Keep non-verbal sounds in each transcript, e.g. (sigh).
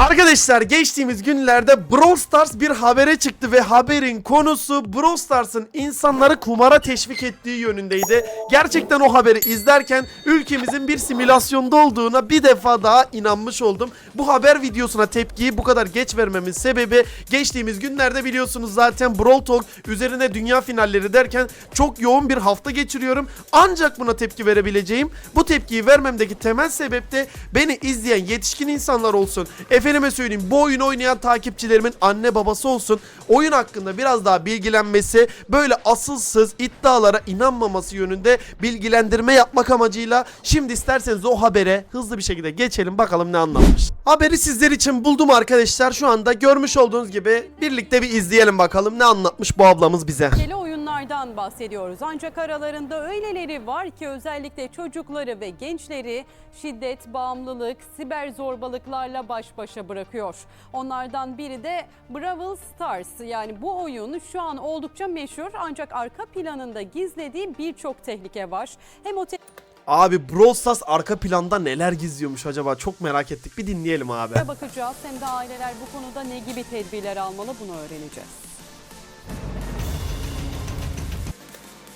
Arkadaşlar geçtiğimiz günlerde Brawl Stars bir habere çıktı ve haberin konusu Brawl Stars'ın insanları kumara teşvik ettiği yönündeydi. Gerçekten o haberi izlerken ülkemizin bir simülasyonda olduğuna bir defa daha inanmış oldum. Bu haber videosuna tepkiyi bu kadar geç vermemin sebebi geçtiğimiz günlerde biliyorsunuz zaten Brawl Talk üzerine dünya finalleri derken çok yoğun bir hafta geçiriyorum. Ancak buna tepki verebileceğim. Bu tepkiyi vermemdeki temel sebep de beni izleyen yetişkin insanlar olsun. Efendime söyleyeyim bu oyunu oynayan takipçilerimin anne babası olsun. Oyun hakkında biraz daha bilgilenmesi, böyle asılsız iddialara inanmaması yönünde bilgilendirme yapmak amacıyla şimdi isterseniz o habere hızlı bir şekilde geçelim bakalım ne anlatmış. Haberi sizler için buldum arkadaşlar. Şu anda görmüş olduğunuz gibi birlikte bir izleyelim bakalım ne anlatmış bu ablamız bize. Tehlikeli oyunlardan bahsediyoruz. Ancak aralarında öyleleri var ki özellikle çocukları ve gençleri şiddet, bağımlılık, siber zorbalıklarla baş başa bırakıyor. Onlardan biri de Brawl Stars. Yani bu oyun şu an oldukça meşhur ancak arka planında gizlediği birçok tehlike var. Hem o te- Abi Brawl Stars arka planda neler gizliyormuş acaba çok merak ettik bir dinleyelim abi. bakacağız hem de aileler bu konuda ne gibi tedbirler almalı bunu öğreneceğiz.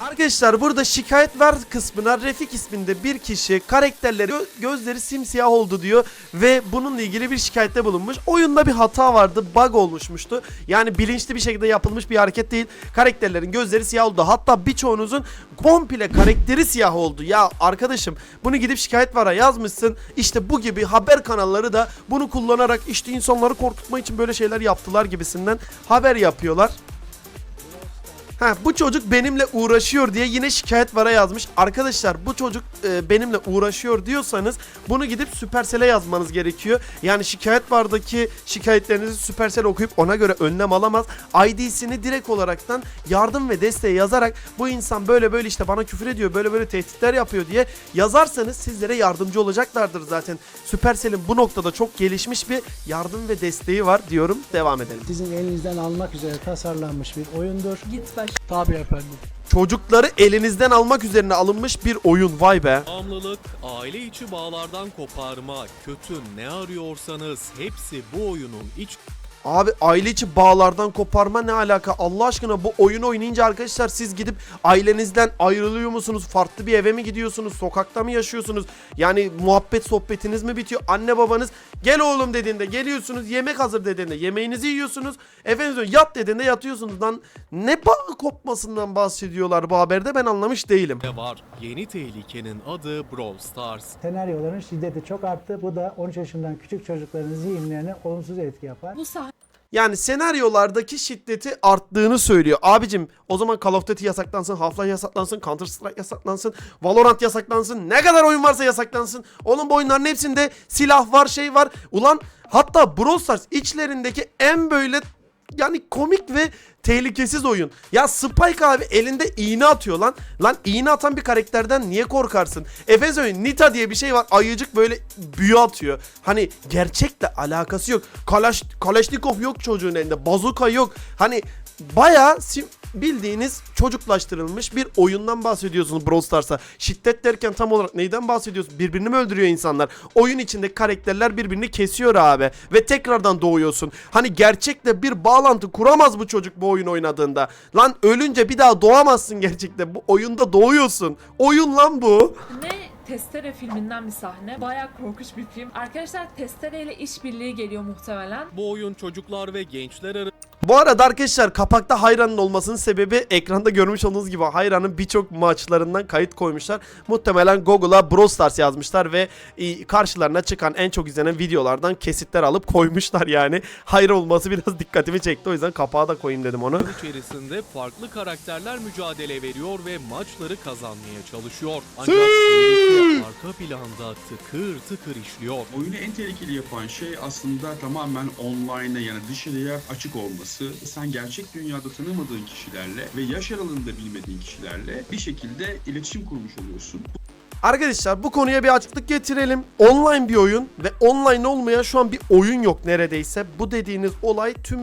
Arkadaşlar burada şikayet ver kısmına Refik isminde bir kişi karakterleri gö- gözleri simsiyah oldu diyor ve bununla ilgili bir şikayette bulunmuş. Oyunda bir hata vardı, bug olmuşmuştu. Yani bilinçli bir şekilde yapılmış bir hareket değil. Karakterlerin gözleri siyah oldu. Hatta birçoğunuzun komple karakteri siyah oldu. Ya arkadaşım bunu gidip şikayet vara yazmışsın. İşte bu gibi haber kanalları da bunu kullanarak işte insanları korkutmak için böyle şeyler yaptılar gibisinden haber yapıyorlar. Ha bu çocuk benimle uğraşıyor diye yine şikayet vara yazmış. Arkadaşlar bu çocuk e, benimle uğraşıyor diyorsanız bunu gidip Supercell'e yazmanız gerekiyor. Yani şikayet vardaki şikayetlerinizi Supercell okuyup ona göre önlem alamaz. ID'sini direkt olaraktan yardım ve desteğe yazarak bu insan böyle böyle işte bana küfür ediyor, böyle böyle tehditler yapıyor diye yazarsanız sizlere yardımcı olacaklardır zaten. Supercell'in bu noktada çok gelişmiş bir yardım ve desteği var diyorum. Devam edelim. Sizin elinizden almak üzere tasarlanmış bir oyundur. Git Tabii efendim. Çocukları elinizden almak üzerine alınmış bir oyun vay be. Bağımlılık, aile içi bağlardan koparma, kötü ne arıyorsanız hepsi bu oyunun iç Abi aile içi bağlardan koparma ne alaka? Allah aşkına bu oyunu oynayınca arkadaşlar siz gidip ailenizden ayrılıyor musunuz? Farklı bir eve mi gidiyorsunuz? Sokakta mı yaşıyorsunuz? Yani muhabbet sohbetiniz mi bitiyor? Anne babanız gel oğlum dediğinde geliyorsunuz. Yemek hazır dediğinde yemeğinizi yiyorsunuz. Efendim yat dediğinde yatıyorsunuz. Lan ne bağ kopmasından bahsediyorlar bu haberde ben anlamış değilim. de var. Yeni tehlikenin adı Brawl Stars. Senaryoların şiddeti çok arttı. Bu da 13 yaşından küçük çocukların zihinlerine olumsuz etki yapar. Bu sahne Yani senaryolardaki şiddeti arttığını söylüyor. Abicim o zaman Call of Duty yasaklansın, Half-Life yasaklansın, Counter Strike yasaklansın, Valorant yasaklansın. Ne kadar oyun varsa yasaklansın. Oğlum bu oyunların hepsinde silah var, şey var. Ulan hatta Brawl Stars içlerindeki en böyle yani komik ve tehlikesiz oyun. Ya Spike abi elinde iğne atıyor lan. Lan iğne atan bir karakterden niye korkarsın? Efes söyleyeyim Nita diye bir şey var. Ayıcık böyle büyü atıyor. Hani gerçekle alakası yok. Kalaş, Kalaşnikov yok çocuğun elinde. Bazuka yok. Hani bayağı bildiğiniz çocuklaştırılmış bir oyundan bahsediyorsunuz Brawl Stars'a. Şiddet derken tam olarak neyden bahsediyorsun? Birbirini mi öldürüyor insanlar? Oyun içinde karakterler birbirini kesiyor abi. Ve tekrardan doğuyorsun. Hani gerçekle bir bağlantı kuramaz bu çocuk bu oyun oynadığında. Lan ölünce bir daha doğamazsın gerçekten. Bu oyunda doğuyorsun. Oyun lan bu. Ne Testere filminden bir sahne. Bayağı korkunç bir film. Arkadaşlar Testere ile işbirliği geliyor muhtemelen. Bu oyun çocuklar ve gençler Bu arada arkadaşlar kapakta Hayran'ın olmasının sebebi ekranda görmüş olduğunuz gibi Hayran'ın birçok maçlarından kayıt koymuşlar. Muhtemelen Google'a Brawl Stars yazmışlar ve e, karşılarına çıkan en çok izlenen videolardan kesitler alıp koymuşlar yani. Hayran olması (laughs) biraz dikkatimi çekti o yüzden kapağa da koyayım dedim onu. içerisinde farklı karakterler mücadele veriyor ve maçları kazanmaya çalışıyor. Ancak arka planda tıkır tıkır işliyor. Oyunu en tehlikeli yapan şey aslında tamamen online'a yani dışarıya açık olması. Sen gerçek dünyada tanımadığın kişilerle ve yaş aralığında bilmediğin kişilerle bir şekilde iletişim kurmuş oluyorsun. Arkadaşlar bu konuya bir açıklık getirelim. Online bir oyun ve online olmayan şu an bir oyun yok neredeyse. Bu dediğiniz olay tüm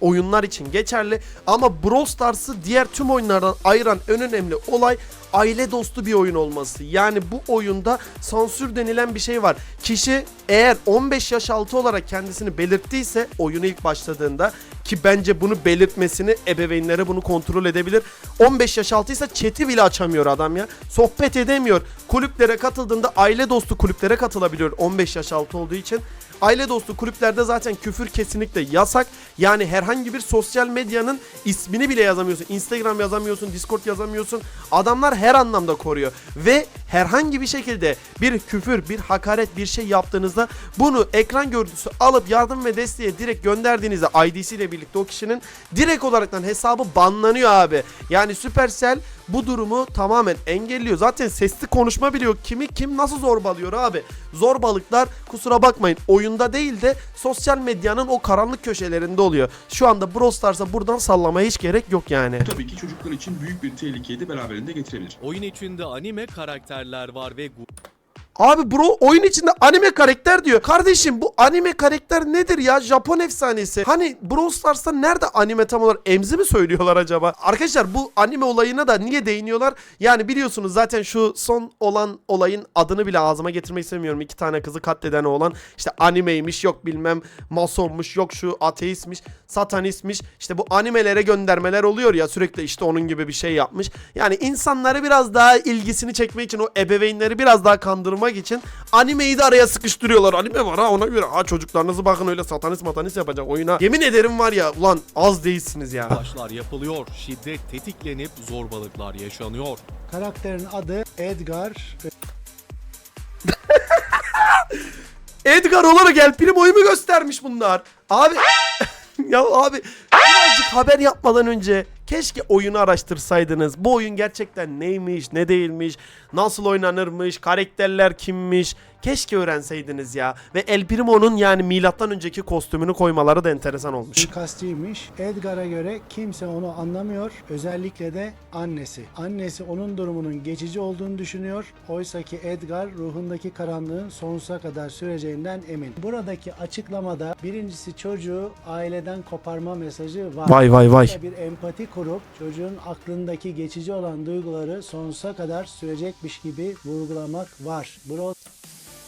oyunlar için geçerli ama Brawl Stars'ı diğer tüm oyunlardan ayıran en önemli olay aile dostu bir oyun olması. Yani bu oyunda sansür denilen bir şey var. Kişi eğer 15 yaş altı olarak kendisini belirttiyse oyunu ilk başladığında ki bence bunu belirtmesini ebeveynleri bunu kontrol edebilir. 15 yaş altıysa chat'i bile açamıyor adam ya. Sohbet edemiyor. Kulüplere katıldığında aile dostu kulüplere katılabiliyor 15 yaş altı olduğu için. Aile dostu kulüplerde zaten küfür kesinlikle yasak. Yani herhangi bir sosyal medyanın ismini bile yazamıyorsun. Instagram yazamıyorsun, Discord yazamıyorsun. Adamlar her anlamda koruyor. Ve herhangi bir şekilde bir küfür, bir hakaret, bir şey yaptığınızda bunu ekran görüntüsü alıp yardım ve desteğe direkt gönderdiğinizde ID'si ile birlikte o kişinin direkt olaraktan hesabı banlanıyor abi. Yani Supercell bu durumu tamamen engelliyor. Zaten sesli konuşma biliyor. Kimi kim nasıl zorbalıyor abi. Zorbalıklar kusura bakmayın oyunda değil de sosyal medyanın o karanlık köşelerinde oluyor. Şu anda Brawl Stars'a buradan sallamaya hiç gerek yok yani. Tabii ki çocuklar için büyük bir tehlikeyi de beraberinde getirebilir. Oyun içinde anime karakterler var ve Abi bro oyun içinde anime karakter diyor. Kardeşim bu anime karakter nedir ya? Japon efsanesi. Hani Brawl Stars'ta nerede anime tam olarak emzi mi söylüyorlar acaba? Arkadaşlar bu anime olayına da niye değiniyorlar? Yani biliyorsunuz zaten şu son olan olayın adını bile ağzıma getirmek istemiyorum. İki tane kızı katleden olan işte animeymiş yok bilmem masonmuş yok şu ateistmiş satanistmiş. İşte bu animelere göndermeler oluyor ya sürekli işte onun gibi bir şey yapmış. Yani insanları biraz daha ilgisini çekmek için o ebeveynleri biraz daha kandırmak için animeyi de araya sıkıştırıyorlar. Anime var ha ona göre. Ha çocuklarınızı bakın öyle satanist matanist yapacak oyuna. Yemin ederim var ya ulan az değilsiniz ya. başlar yapılıyor. Şiddet tetiklenip zorbalıklar yaşanıyor. Karakterin adı Edgar. (laughs) Edgar olarak El Primo'yu mu göstermiş bunlar? Abi (laughs) ya abi birazcık haber yapmadan önce keşke oyunu araştırsaydınız. Bu oyun gerçekten neymiş, ne değilmiş, nasıl oynanırmış, karakterler kimmiş. Keşke öğrenseydiniz ya. Ve El Primo'nun yani milattan önceki kostümünü koymaları da enteresan olmuş. Suikastçıymış. Edgar'a göre kimse onu anlamıyor. Özellikle de annesi. Annesi onun durumunun geçici olduğunu düşünüyor. Oysa ki Edgar ruhundaki karanlığın sonsuza kadar süreceğinden emin. Buradaki açıklamada birincisi çocuğu aileden koparma mesajı var. Vay vay vay. Bir empati kurup çocuğun aklındaki geçici olan duyguları sonsuza kadar sürecekmiş gibi vurgulamak var. Brawl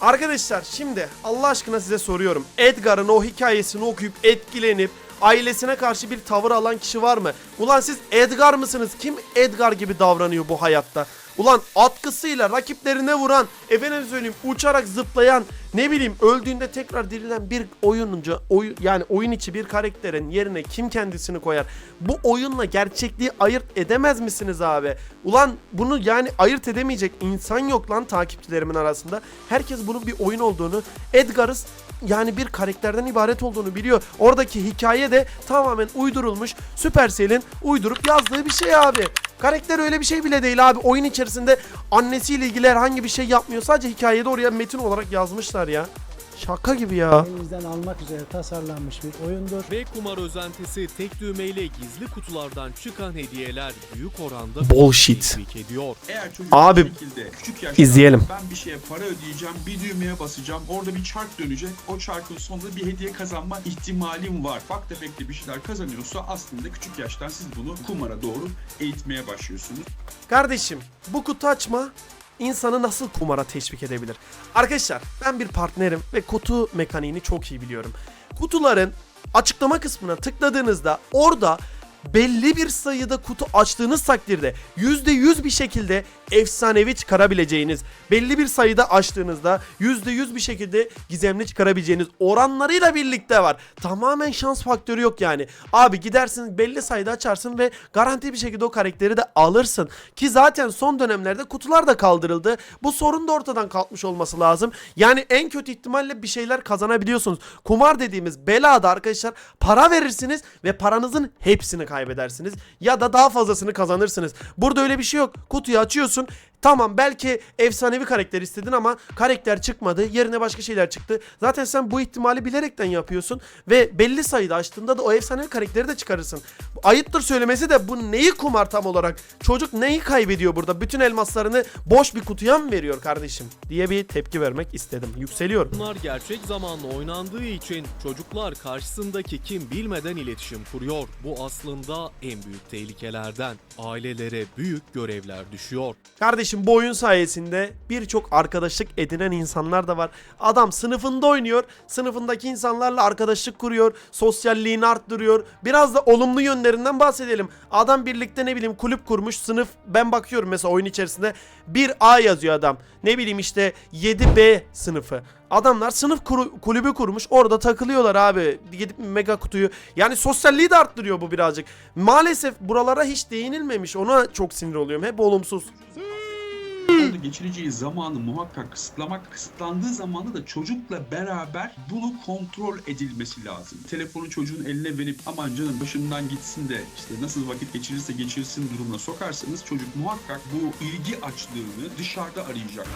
Arkadaşlar şimdi Allah aşkına size soruyorum. Edgar'ın o hikayesini okuyup etkilenip ailesine karşı bir tavır alan kişi var mı? Ulan siz Edgar mısınız? Kim Edgar gibi davranıyor bu hayatta? Ulan atkısıyla rakiplerine vuran, efendim söyleyeyim uçarak zıplayan, ne bileyim öldüğünde tekrar dirilen bir oyuncu, oy, yani oyun içi bir karakterin yerine kim kendisini koyar? Bu oyunla gerçekliği ayırt edemez misiniz abi? Ulan bunu yani ayırt edemeyecek insan yok lan takipçilerimin arasında. Herkes bunun bir oyun olduğunu, Edgar'ız yani bir karakterden ibaret olduğunu biliyor. Oradaki hikaye de tamamen uydurulmuş. Supercell'in uydurup yazdığı bir şey abi. Karakter öyle bir şey bile değil abi. Oyun içerisinde annesiyle ilgili herhangi bir şey yapmıyor. Sadece hikayede oraya metin olarak yazmışlar ya. Şaka gibi ya. elinizden almak üzere tasarlanmış bir oyundur. Ve kumar özentisi tek düğmeyle gizli kutulardan çıkan hediyeler büyük oranda Bullshit. teşvik ediyor. Eğer çocuk Abi, şekilde küçük yaşta izleyelim. ben bir şeye para ödeyeceğim, bir düğmeye basacağım, orada bir çark dönecek, o çarkın sonunda bir hediye kazanma ihtimalim var. Ufak tefekli bir şeyler kazanıyorsa aslında küçük yaştan siz bunu kumara doğru eğitmeye başlıyorsunuz. Kardeşim bu kutu açma insanı nasıl kumara teşvik edebilir? Arkadaşlar ben bir partnerim ve kutu mekaniğini çok iyi biliyorum. Kutuların açıklama kısmına tıkladığınızda orada belli bir sayıda kutu açtığınız takdirde %100 bir şekilde efsanevi çıkarabileceğiniz belli bir sayıda açtığınızda %100 bir şekilde gizemli çıkarabileceğiniz oranlarıyla birlikte var. Tamamen şans faktörü yok yani. Abi gidersin belli sayıda açarsın ve garanti bir şekilde o karakteri de alırsın. Ki zaten son dönemlerde kutular da kaldırıldı. Bu sorun da ortadan kalkmış olması lazım. Yani en kötü ihtimalle bir şeyler kazanabiliyorsunuz. Kumar dediğimiz belada arkadaşlar para verirsiniz ve paranızın hepsini kaybedersiniz. Ya da daha fazlasını kazanırsınız. Burada öyle bir şey yok. Kutuyu açıyorsun. Tamam belki efsanevi karakter istedin ama karakter çıkmadı. Yerine başka şeyler çıktı. Zaten sen bu ihtimali bilerekten yapıyorsun. Ve belli sayıda açtığında da o efsanevi karakteri de çıkarırsın. Ayıptır söylemesi de bu neyi kumar tam olarak? Çocuk neyi kaybediyor burada? Bütün elmaslarını boş bir kutuya mı veriyor kardeşim? Diye bir tepki vermek istedim. Yükseliyorum. Bunlar gerçek zamanlı oynandığı için çocuklar karşısındaki kim bilmeden iletişim kuruyor. Bu aslında en büyük tehlikelerden. Ailelere büyük görevler düşüyor. Kardeşim bu oyun sayesinde birçok arkadaşlık edinen insanlar da var. Adam sınıfında oynuyor. Sınıfındaki insanlarla arkadaşlık kuruyor. Sosyalliğini arttırıyor. Biraz da olumlu yönlerinden bahsedelim. Adam birlikte ne bileyim kulüp kurmuş. Sınıf ben bakıyorum mesela oyun içerisinde 1A yazıyor adam. Ne bileyim işte 7B sınıfı. Adamlar sınıf kuru- kulübü kurmuş. Orada takılıyorlar abi. Gidip mega kutuyu. Yani sosyalliği de arttırıyor bu birazcık. Maalesef buralara hiç değinilmemiş. Ona çok sinir oluyorum. Hep olumsuz. Orada geçireceği zamanı muhakkak kısıtlamak, kısıtlandığı zamanda da çocukla beraber bunu kontrol edilmesi lazım. Telefonu çocuğun eline verip aman canım başımdan gitsin de işte nasıl vakit geçirirse geçirsin durumuna sokarsanız çocuk muhakkak bu ilgi açlığını dışarıda arayacak.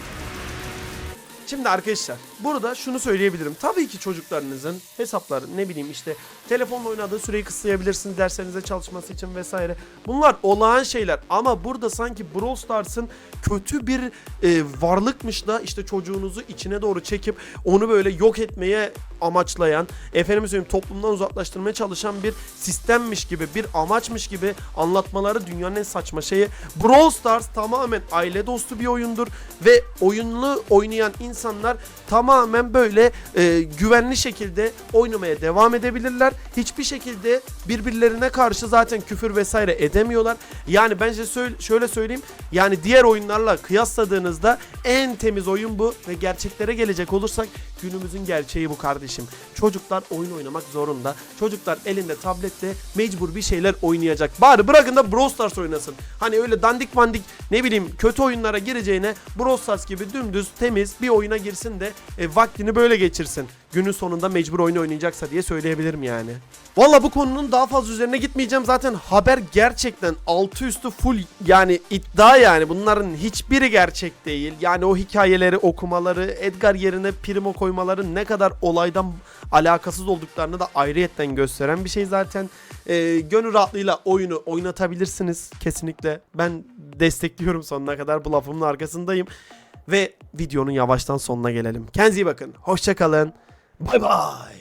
Şimdi arkadaşlar burada şunu söyleyebilirim. Tabii ki çocuklarınızın hesapları ne bileyim işte telefonla oynadığı süreyi kısayabilirsiniz derslerinize çalışması için vesaire. Bunlar olağan şeyler ama burada sanki Brawl Stars'ın kötü bir e, varlıkmış da işte çocuğunuzu içine doğru çekip onu böyle yok etmeye amaçlayan, efendim söyleyeyim toplumdan uzaklaştırmaya çalışan bir sistemmiş gibi, bir amaçmış gibi anlatmaları dünyanın en saçma şeyi. Brawl Stars tamamen aile dostu bir oyundur ve oyunlu oynayan insanlar tamamen böyle e, güvenli şekilde oynamaya devam edebilirler. Hiçbir şekilde birbirlerine karşı zaten küfür vesaire edemiyorlar. Yani bence söyle- şöyle söyleyeyim. Yani diğer oyunlarla kıyasladığınızda en temiz oyun bu ve gerçeklere gelecek olursak günümüzün gerçeği bu kardeşim. Çocuklar oyun oynamak zorunda. Çocuklar elinde tablette mecbur bir şeyler oynayacak. Bari bırakın da Brawl Stars oynasın. Hani öyle dandik mandik ne bileyim kötü oyunlara gireceğine Brawl Stars gibi dümdüz temiz bir oyuna girsin de e, vaktini böyle geçirsin. Günün sonunda mecbur oyun oynayacaksa diye söyleyebilirim yani. Valla bu konunun daha fazla üzerine gitmeyeceğim. Zaten haber gerçekten altı üstü full yani iddia yani. Bunların hiçbiri gerçek değil. Yani o hikayeleri okumaları, Edgar yerine Primo koymaları ne kadar olaydan alakasız olduklarını da ayrıyetten gösteren bir şey zaten. Ee, gönül rahatlığıyla oyunu oynatabilirsiniz kesinlikle. Ben destekliyorum sonuna kadar bu lafımın arkasındayım. Ve videonun yavaştan sonuna gelelim. Kendinize iyi bakın. Hoşçakalın. Bye bye.